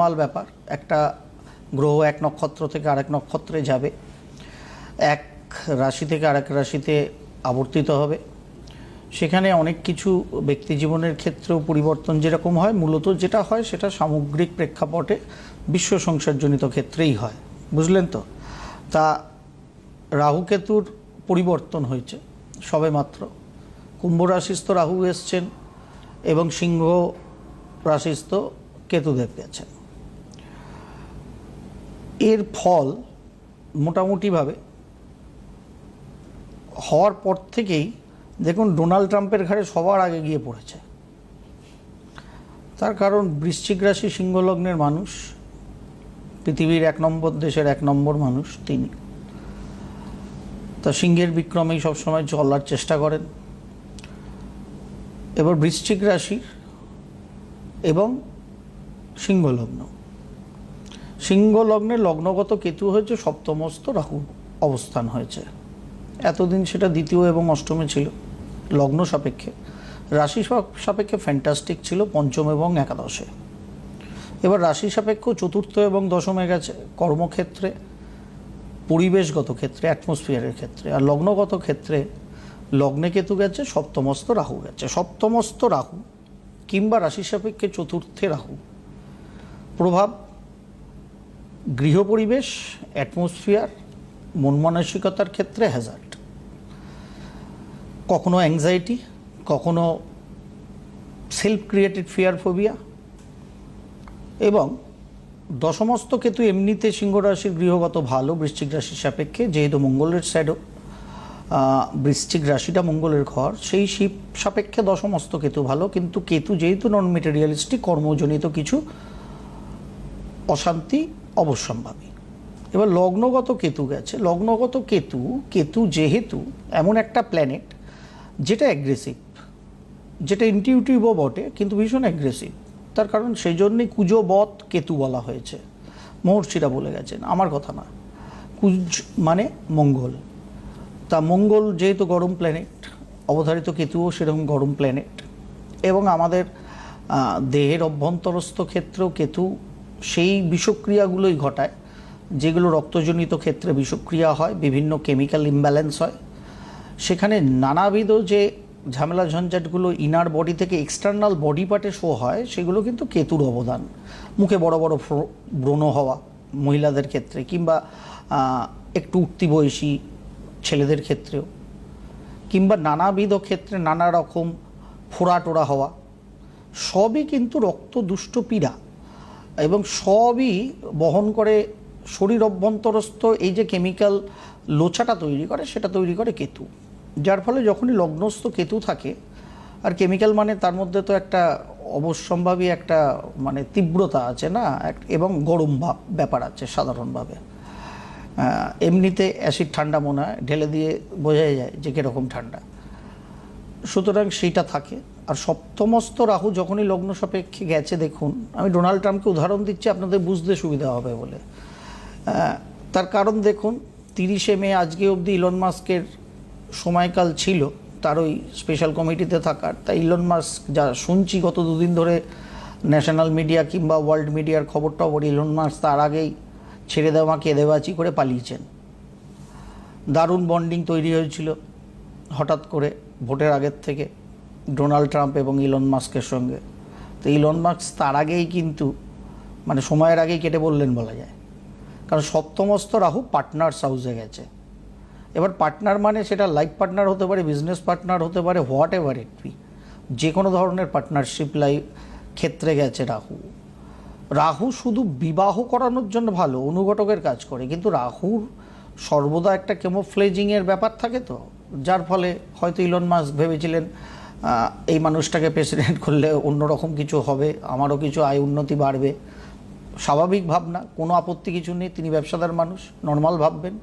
Normal ব্যাপার। একটা গ্রহ এক নক্ষত্র থেকে আরেক নক্ষত্রে যাবে। এক রাশি থেকে আরেক রাশিতে আবর্তিত হবে। সেখানে অনেক কিছু ব্যক্তি জীবনের ক্ষেত্রেও পরিবর্তন যেরকম হয়, মূলত যেটা হয় সেটা সামগ্রিক প্রেক্ষাপটে বিশ্ব সংসারজনিত ক্ষেত্রেই হয়। বুঝলেন তো? তা রাহুকেতুর পরিবর্তন হয়েছে সবেমাত্র। কুম্ভ রাশিস্থ রাহু এসছেন এবং সিংহ রাশিস্থ কেতুদেব গেছেন। এর ফল মোটামুটিভাবে হওয়ার পর থেকেই দেখুন ডোনাল্ড ট্রাম্পের ঘাড়ে সবার আগে গিয়ে পড়েছে। তার কারণ বৃশ্চিক রাশি সিংহলগ্নের মানুষ, পৃথিবীর এক নম্বর, দেশের এক নম্বর মানুষ তিনি। তা সিংহের বিক্রমেই সবসময় চলার চেষ্টা করেন। এবার বৃশ্চিক রাশির এবং সিংহলগ্ন। সিংহলগ্নে লগ্নগত কেতু হয়েছে, সপ্তমস্ত রাহু অবস্থান হয়েছে। এতদিন সেটা দ্বিতীয় এবং অষ্টমে ছিল, লগ্ন সাপেক্ষে। রাশি সাপেক্ষে ফ্যান্টাস্টিক ছিল পঞ্চম এবং একাদশে। এবার রাশি সাপেক্ষ চতুর্থ এবং দশমে গেছে, কর্মক্ষেত্রে, পরিবেশগত ক্ষেত্রে অ্যাটমসফিয়ারের ক্ষেত্রে। আর লগ্নগত ক্ষেত্রে, লগ্নে কেতু গেছে, সপ্তমস্ত রাহু গেছে। সপ্তমস্ত রাহু কিংবা রাশি সাপেক্ষে চতুর্থে রাহু। প্রভাব গৃহ পরিবেশ অ্যাটমসফিয়ার মন মানসিকতার ক্ষেত্রে হ্যাজার্ড কখনো অ্যাংজাইটি কখনো সেলফ ক্রিয়েটেড ফিয়ার ফোবিয়া এবং দশমস্ত কেতু এমনিতে সিংহ রাশির গৃহগত ভালো, বৃশ্চিক রাশির সাপেক্ষে, যেহেতু মঙ্গলের সাইডও বৃশ্চিক রাশিটা মঙ্গলের ঘর, সেই শিব সাপেক্ষে দশমস্ত কেতু ভালো, কিন্তু কেতু যেহেতু নন মেটেরিয়ালিস্টিক কর্মজনিত কিছু, অশান্তি অবশ্যম্ভাবী এবার লগ্নগত কেতু গেছে। লগ্নগত কেতু কেতু যেহেতু এমন একটা প্ল্যানেট যেটা অ্যাগ্রেসিভ যেটা ইনটিউটিভও বটে, কিন্তু ভীষণ অ্যাগ্রেসিভ তার কারণ সেই জন্যই কুজো বধ কেতু বলা হয়েছে। মহর্ষিরা বলে গেছেন, আমার কথা না। কুজ মানে মঙ্গল। তা মঙ্গল যেহেতু গরম প্ল্যানেট অবধারিত কেতুও সেরকম গরম প্ল্যানেট এবং আমাদের দেহের অভ্যন্তরস্থ ক্ষেত্রেও কেতু সেই বিষক্রিয়াগুলোই ঘটায়, যেগুলো রক্তজনিত ক্ষেত্রে বিষক্রিয়া হয়, বিভিন্ন কেমিক্যাল ইমব্যালেন্স হয়। সেখানে নানাবিধ যে ঝামেলা ঝঞ্ঝাটগুলো ইনার বডি থেকে এক্সটার্নাল বডি পার্টে শো হয়, সেগুলো কিন্তু কেতুর অবদান। মুখে বড় বড় ব্রণ হওয়া মহিলাদের ক্ষেত্রে কিংবা একটু উঠতি বয়সী ছেলেদের ক্ষেত্রেও। কিংবা নানাবিধ ক্ষেত্রে নানা রকম ফোড়া টোড়া হওয়া। সবই কিন্তু রক্ত দুষ্ট পীড়া। এবং সবই বহন করে শরীর অভ্যন্তরস্থ এই যে কেমিক্যাল লোচাটা তৈরি করে, সেটা তৈরি করে কেতু। যার ফলে যখনই লগ্নস্থ কেতু থাকে, আর কেমিক্যাল মানে তার মধ্যে তো একটা অবশ্যম্ভাবী একটা মানে তীব্রতা আছে না এবং গরম ভাব ব্যাপার আছে সাধারণভাবে। এমনিতে অ্যাসিড ঠান্ডা মনে হয়, ঢেলে দিয়ে বোঝাই যায় যে কীরকম ঠান্ডা। সুতরাং সেইটা থাকে। আর সপ্তমস্ত রাহু যখনই লগ্ন সাপেক্ষে গেছে, দেখুন, আমি ডোনাল্ড ট্রাম্পকে উদাহরণ দিচ্ছি, আপনাদের বুঝতে সুবিধা হবে বলে। তার কারণ দেখুন, তিরিশে মে আজকে অবধি ইলন মাস্কের সময়কাল ছিল, তার ওই স্পেশাল কমিটিতে থাকার। তাই ইলন মাস্ক যা শুনছি, গত দুদিন ধরে ন্যাশনাল মিডিয়া কিংবা ওয়ার্ল্ড মিডিয়ার খবর টবর ইলন মাস্ক তার আগেই ছেড়ে দেওয়া কেঁদেবাচি করে পালিয়েছেন। দারুণ বন্ডিং তৈরি হয়েছিল, হঠাৎ করে ভোটের আগের থেকে। ডোনাল্ড ট্রাম্প এবং ইলন মাস্কের সঙ্গে। তো ইলন মাস্ক তার আগেই কিন্তু মানে সময়ের আগেই কেটে বললেন বলা যায়। কারণ সপ্তমস্ত রাহু পার্টনার্স হাউসে গেছে। এবার পার্টনার মানে সেটা লাইফ পার্টনার হতে পারে, বিজনেস পার্টনার হতে পারে, হোয়াট এভার ইট বি। যে কোনো ধরনের পার্টনারশিপ লাইফ ক্ষেত্রে গেছে রাহু। রাহু শুধু বিবাহ করানোর জন্য ভালো, অনুঘটকের কাজ করে। কিন্তু রাহুর সর্বদা একটা কেমোফ্লেজিংয়ের ব্যাপার থাকে তো, যার ফলে হয়তো ইলন মাস্ক ভেবেছিলেন এই মানুষটাকে প্রেসিডেন্ট করলে অন্যরকম কিছু হবে, আমারও কিছু আয় উন্নতি বাড়বে। স্বাভাবিক ভাবনা, কোনো আপত্তি কিছু নেই, তিনি ব্যবসাদার মানুষ নর্মাল ভাববেন।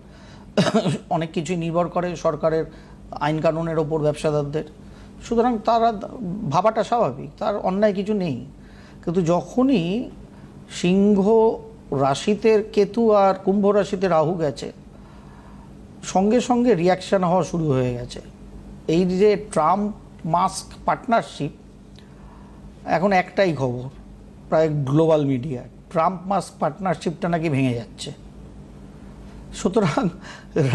অনেক কিছুই নির্ভর করে সরকারের আইন কানুনের ওপর ব্যবসাদারদের। সুতরাং তারা ভাবাটা স্বাভাবিক, তার অন্যায় কিছু নেই। কিন্তু যখনই সিংহ রাশিতে কেতু আর কুম্ভ রাশিতে রাহু গেছে, সঙ্গে সঙ্গে রিয়াকশান হওয়া শুরু হয়ে গেছে। এই যে ট্রাম্প মাস্ক পার্টনারশিপ, এখন একটাই খবর, প্রায় গ্লোবাল মিডিয়ার ট্রাম্প মাস্ক পার্টনারশিপটা নাকি ভেঙে যাচ্ছে। সুতরাং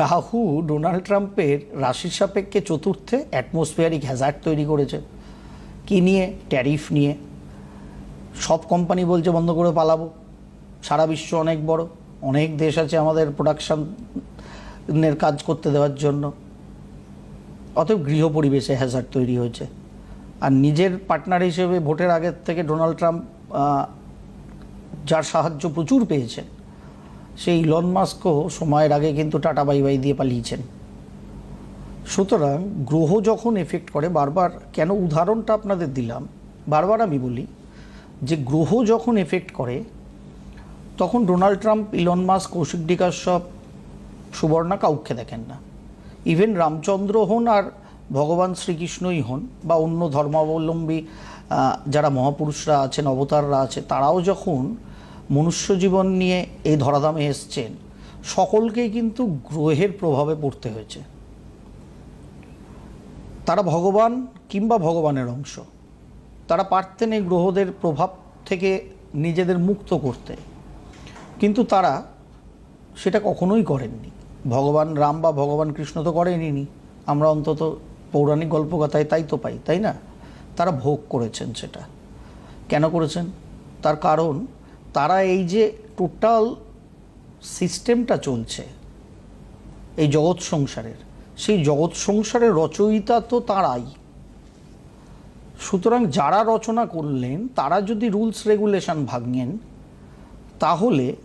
রাহু ডোনাল্ড ট্রাম্পের রাশির সাপেক্ষে চতুর্থে অ্যাটমসফিয়ারিক হ্যাজার্ড তৈরি করেছে। কি নিয়ে? ট্যারিফ নিয়ে। সব কোম্পানি বলছে বন্ধ করে পালাবো। সারা বিশ্ব অনেক বড়। অনেক দেশ আছে আমাদের প্রোডাকশনের কাজ করতে দেওয়ার জন্য। অতএব গৃহ পরিবেশে হ্যাজার্ড তৈরি হয়েছে। আর নিজের পার্টনার হিসেবে ভোটের আগের থেকে ডোনাল্ড ট্রাম্প যার সাহায্য প্রচুর পেয়েছেন সেই ইলন মাস্কও সময়ের আগে কিন্তু টাটা বাই বাই দিয়ে পালিয়েছেন। সুতরাং গ্রহ যখন এফেক্ট করে, বারবার কেন উদাহরণটা আপনাদের দিলাম, বারবার আমি বলি যে গ্রহ যখন এফেক্ট করে, তখন Donald Trump Elon Musk Kaushik ডিকার সব সুবর্ণা কাউকে দেখেন না। ইভেন রামচন্দ্র হন আর ভগবান শ্রীকৃষ্ণই হন বা অন্য ধর্মাবলম্বী যারা মহাপুরুষরা আছেন, অবতাররা আছে, তারাও যখন মনুষ্য জীবন নিয়ে এই ধরাধামে এসছেন, সকলকেই কিন্তু গ্রহের প্রভাবে পড়তে হয়েছে। তারা ভগবান কিংবা ভগবানের অংশ। তারা পারতেন এই গ্রহদের প্রভাব থেকে নিজেদের মুক্ত করতে। কিন্তু তারা সেটা কখনোই করেননি। ভগবান রাম বা ভগবান কৃষ্ণ তো করেনি আমরা অন্তত পৌরাণিক গল্পকথায় তাই তো পাই, তাই না? তারা ভোগ করেছেন সেটা। কেন করেছেন? তার কারণ, তারা এই যে টোটাল সিস্টেমটা চলছে, এই জগৎ সংসারের, সেই জগৎ সংসারের রচয়িতা তো তারাই। সুতরাং যারা রচনা করলেন, তারা যদি রুলস রেগুলেশন ভাঙেন, তাহলে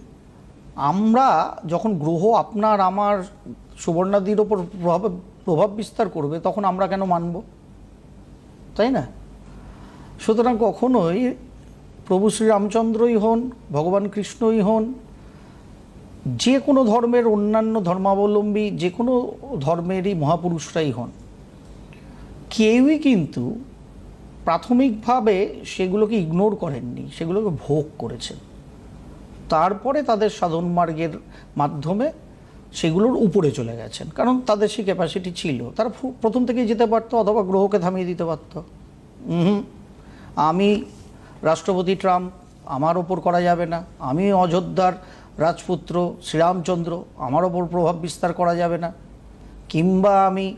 আমরা যখন গ্রহ আপনার, আমার, সুবর্ণাদির ওপর প্রভাব প্রভাব বিস্তার করবে, তখন আমরা কেন মানব? তাই না? সুতরাং কখনোই প্রভু শ্রীরামচন্দ্রই হন, ভগবান কৃষ্ণই হন, যে কোনো ধর্মের অন্যান্য ধর্মাবলম্বী, যে কোনো ধর্মেরই মহাপুরুষরাই হন। কেউই কিন্তু প্রাথমিকভাবে সেগুলোকে ইগনোর করেননি, সেগুলোকে ভোগ করেছেন। তারপরে তাদের সাধন মার্গের মাধ্যমে সেগুলোর উপরে চলে গেছেন। কারণ তাদের সেই ক্যাপাসিটি ছিল। তারা প্রথম থেকেই যেতে পারতো অথবা গ্রহকে থামিয়ে দিতে পারতো। হুম আমি রাষ্ট্রপতি ট্রাম্প, আমার ওপর করা যাবে না। আমি অযোধ্যার রাজপুত্র শ্রীরামচন্দ্র, আমার ওপর প্রভাব বিস্তার করা যাবে না। কিংবা আমি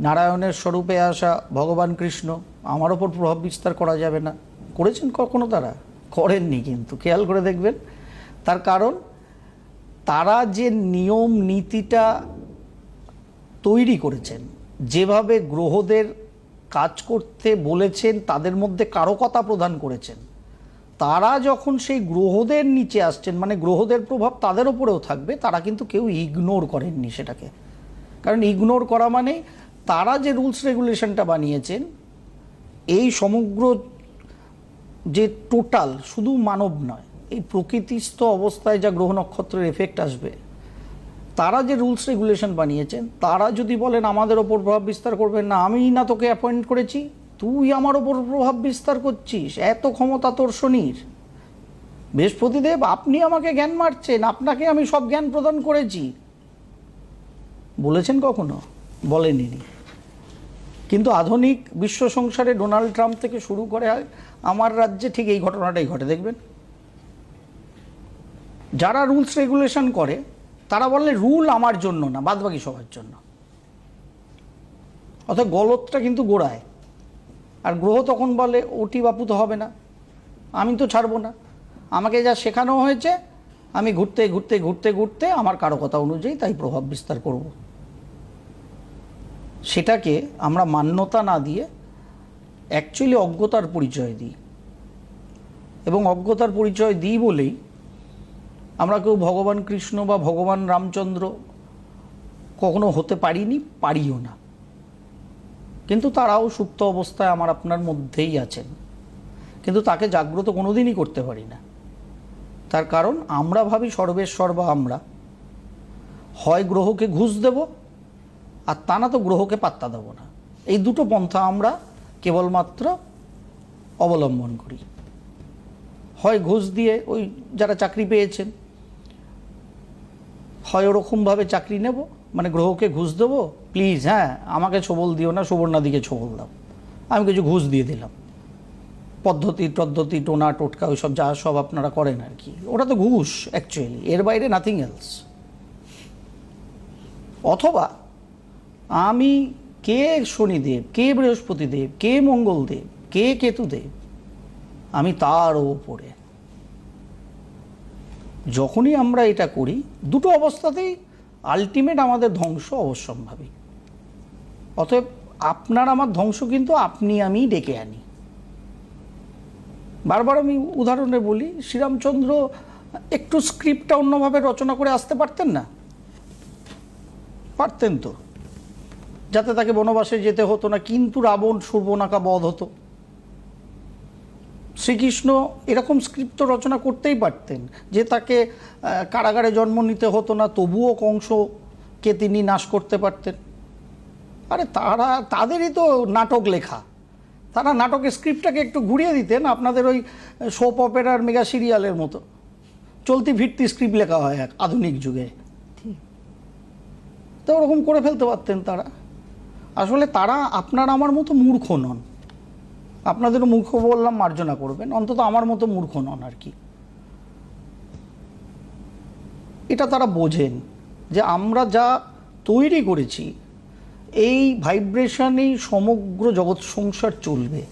নারায়ণের স্বরূপে আসা ভগবান কৃষ্ণ, আমার ওপর প্রভাব বিস্তার করা যাবে না। করেছেন কখনো তারা? করেননি কিন্তু। খেয়াল করে দেখবেন তার কারণ তারা যে নিয়ম নীতিটা তৈরি করেছেন, যেভাবে গ্রহদের কাজ করতে বলেছেন, তাদের মধ্যে কারকতা প্রদান করেছেন, তারা যখন সেই গ্রহদের নিচে আসছেন মানে গ্রহদের প্রভাব তাদের ওপরেও থাকবে, তারা কিন্তু কেউ ইগনোর করেননি সেটাকে। কারণ ইগনোর করা মানে তারা যে রুলস রেগুলেশনটা বানিয়েছেন, এই সমগ্র যে টোটাল শুধু মানব নয় এই প্রকৃতিস্থ অবস্থায় যা গ্রহ নক্ষত্রের এফেক্ট আসবে, তারা যে রুলস রেগুলেশন বানিয়েছেন, তারা যদি বলেন আমাদের ওপর প্রভাব বিস্তার করবেন না আমি না তোকে অ্যাপয়েন্ট করেছি, তুই আমার ওপর প্রভাব বিস্তার করছিস, এত ক্ষমতা তোর শনির। বৃহস্পতিদেব, আপনি আমাকে জ্ঞান মারছেন, আপনাকে আমি সব জ্ঞান প্রদান করেছি। বলেছেন কখনো? বলেনি কিন্তু আধুনিক বিশ্ব সংসারে ডোনাল্ড ট্রাম্প থেকে শুরু করে, আমার রাজ্যে ঠিক এই ঘটনাটাই ঘটে, দেখবেন? যারা রুলস রেগুলেশন করে, তারা বলে রুল আমার জন্য না, বাদবাকি সবার জন্য। অর্থাৎ গলতটা কিন্তু গোড়ায়। আর গ্রহ তখন বলে, ওটি বাপু তো হবে না, আমি তো ছাড়বো না। আমাকে যা শেখানো হয়েছে, আমি ঘুরতে ঘুরতে ঘুরতে ঘুরতে আমার কারও কথা অনুযায়ী তাই প্রভাব বিস্তার করব। সেটাকে আমরা মান্যতা না দিয়ে অ্যাকচুয়ালি অজ্ঞতার পরিচয় দিই। এবং অজ্ঞতার পরিচয় দিই বলেই আমরা কেউ ভগবান কৃষ্ণ বা ভগবান রামচন্দ্র কখনো হতে পারিনি, পারিও না। কিন্তু তারাও সুপ্ত অবস্থায় আমার আপনার মধ্যেই আছেন। কিন্তু তাকে জাগ্রত কোনোদিনই করতে পারি না। তার কারণ আমরা ভাবি সর্বেশ্বর বা আমরা। হয় গ্রহকে ঘুষ দেব, আর তা না তো গ্রহকে পাত্তা দেব না। এই দুটো পন্থা আমরা কেবলমাত্র অবলম্বন করি। হয় ঘুষ দিয়ে ওই যারা চাকরি পেয়েছেন হয় ওরকমভাবে চাকরি নেব মানে গ্রহকে ঘুষ দেবো প্লিজ হ্যাঁ আমাকে ছবল দিও না, সুবর্ণাদিকে ছবল দাও। আমি কিছু ঘুষ দিয়ে দিলাম। পদ্ধতি, টদ্ধতি, টোনা, টোটকা, ওইসব যা সব আপনারা করেন আর কি। ওটা তো ঘুষ অ্যাকচুয়ালি এর বাইরে নাথিং এলস অথবা আমি কে শনিদেব, কে বৃহস্পতিদেব, কে মঙ্গলদেব, কে কেতুদেব, আমি তারও ওপরে। যখনই আমরা এটা করি, দুটো অবস্থাতেই আলটিমেট আমাদের ধ্বংস অবশ্যম্ভাবী। অতএব আপনার আমার ধ্বংস কিন্তু আপনি আমি ডেকে আনি। বারবার আমি উদাহরণে বলি, শ্রীরামচন্দ্র একটু স্ক্রিপ্টটা অন্যভাবে রচনা করে আসতে পারতেন না? পারতেন তো। যাতে তাকে বনবাসে যেতে হতো না, কিন্তু রাবণ, সূর্বনাকা বধ হতো। শ্রীকৃষ্ণ এরকম স্ক্রিপ্ট রচনা করতেই পারতেন যে তাকে কারাগারে জন্ম নিতে হতো না তবুও কংসকে তিনি নাশ করতে পারতেন। আরে তারা তাদেরই তো নাটক লেখা। তারা নাটকের স্ক্রিপ্টটাকে একটু ঘুরিয়ে দিতেন আপনাদের ওই সোপ অপেরার মেগা সিরিয়ালের মতো। চলতি ভিত্তি স্ক্রিপ্ট লেখা হয় এক আধুনিক যুগে। তো ওরকম করে ফেলতে পারতেন তারা। আসলে তারা আপনার আমার মতো মূর্খ নন। আপনাদের মূর্খ বললাম, মার্জনা করবেন। অন্তত আমার মতো মূর্খ নন আর কি। এটা তারা বোঝেন যে আমরা যা তৈরি করেছি, এই ভাইব্রেশনেই সমগ্র জগৎ সংসার চলবে।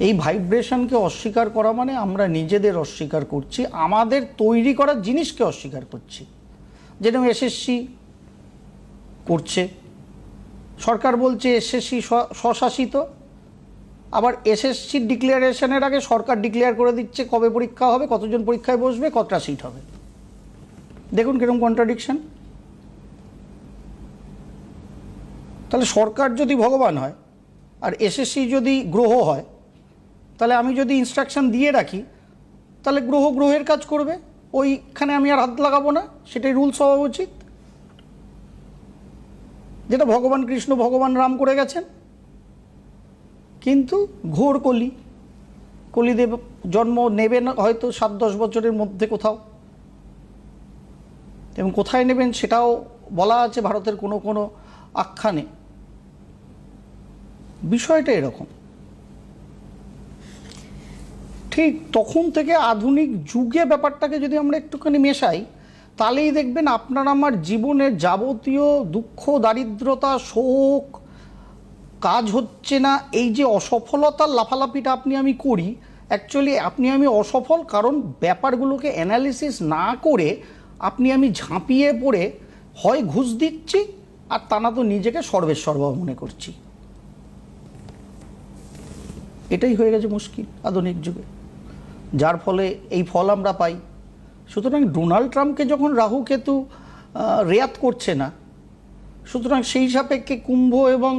এই ভাইব্রেশনকে অস্বীকার করা মানে আমরা নিজেদের অস্বীকার করছি, আমাদের তৈরি করা জিনিসকে অস্বীকার করছি। যেরকম এসএসসি করছে। সরকার বলছে এসএসসি স্বশাসিত। আবার এসএসসির ডিক্লারেশনের আগে সরকার ডিক্লেয়ার করে দিচ্ছে কবে পরীক্ষা হবে, কতজন পরীক্ষায় বসবে, কতটা সিট হবে। দেখুন কীরকম কন্ট্রাডিকশন তাহলে সরকার যদি ভগবান হয় আর এসএসসি যদি গ্রহ হয়, তাহলে আমি যদি ইনস্ট্রাকশন দিয়ে রাখি, তাহলে গ্রহ গ্রহের কাজ করবে। ওইখানে আমি আর হাত লাগাবো না, সেটাই রুলস হওয়া উচিত। যেটা ভগবান কৃষ্ণ, ভগবান রাম করে গেছেন। কিন্তু ঘোর কলি। কলিদেব জন্ম নেবেন হয়তো সাত দশ বছরের মধ্যে কোথাও। এবং কোথায় নেবেন সেটাও বলা আছে, ভারতের কোনো কোনো আখ্যানে। বিষয়টা এরকম। ঠিক তখন থেকে আধুনিক যুগে ব্যাপারটাকে যদি আমরা একটুখানি মেশাই, তাহলেই দেখবেন আপনার আমার জীবনের যাবতীয় দুঃখ, দারিদ্রতা, শোক কাজ হচ্ছে না, এই যে অসফলতার লাফালাফিটা আপনি আমি করি অ্যাকচুয়ালি আপনি আমি অসফল কারণ ব্যাপারগুলোকে অ্যানালিসিস না করে আপনি আমি ঝাঁপিয়ে পড়ে হয় ঘুষ দিচ্ছি আর তা না তো নিজেকে সর্বেসর্বা মনে করছি। এটাই হয়ে গেছে মুশকিল আধুনিক যুগে। যার ফলে এই ফল আমরা পাই। সুতরাং ডোনাল্ড ট্রাম্পকে যখন রাহু কেতু রেয়াত করছে না, সুতরাং সেই সাপেক্ষে কুম্ভ এবং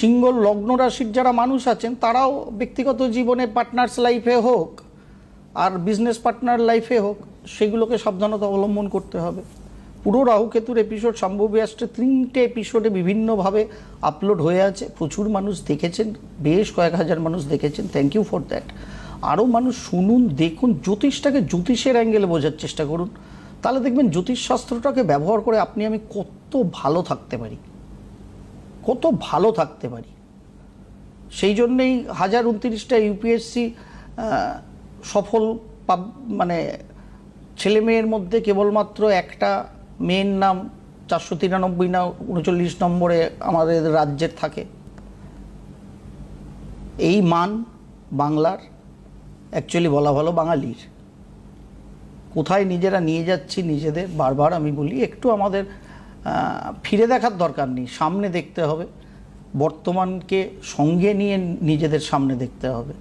সিংহ লগ্ন রাশির যারা মানুষ আছেন, তারাও ব্যক্তিগত জীবনে পার্টনার্স লাইফে হোক আর বিজনেস পার্টনার লাইফে হোক, সেগুলোকে সাবধানতা অবলম্বন করতে হবে। পুরো রাহুকেতুর এপিসোড সম্ভবী আসছে তিনটে এপিসোডে বিভিন্নভাবে আপলোড হয়ে আছে। প্রচুর মানুষ দেখেছেন, বেশ কয়েক হাজার মানুষ দেখেছেন। থ্যাংক ইউ ফর দ্যাট আরও মানুষ শুনুন, দেখুন, জ্যোতিষটাকে জ্যোতিষের অ্যাঙ্গেলে বোঝার চেষ্টা করুন। তাহলে দেখবেন জ্যোতিষশাস্ত্রটাকে ব্যবহার করে আপনি, আমি কত ভালো থাকতে পারি। কত ভালো থাকতে পারি। সেই জন্যেই হাজার উনত্রিশটা ইউপিএসসি সফল মানে ছেলে মেয়ের মধ্যে কেবলমাত্র একটা মেয়ের নাম চারশো তিরানব্বই না উনচল্লিশ নম্বরে আমাদের রাজ্যের থাকে। এই মান বাংলার অ্যাকচুয়ালি বলা ভালো বাঙালির। কোথায় নিজেরা নিয়ে যাচ্ছি নিজেদের, বারবার আমি বলি, একটু আমাদের ফিরে দেখার দরকার নেই সামনে দেখতে হবে। বর্তমানকে সঙ্গে নিয়ে নিজেদের সামনে দেখতে হবে।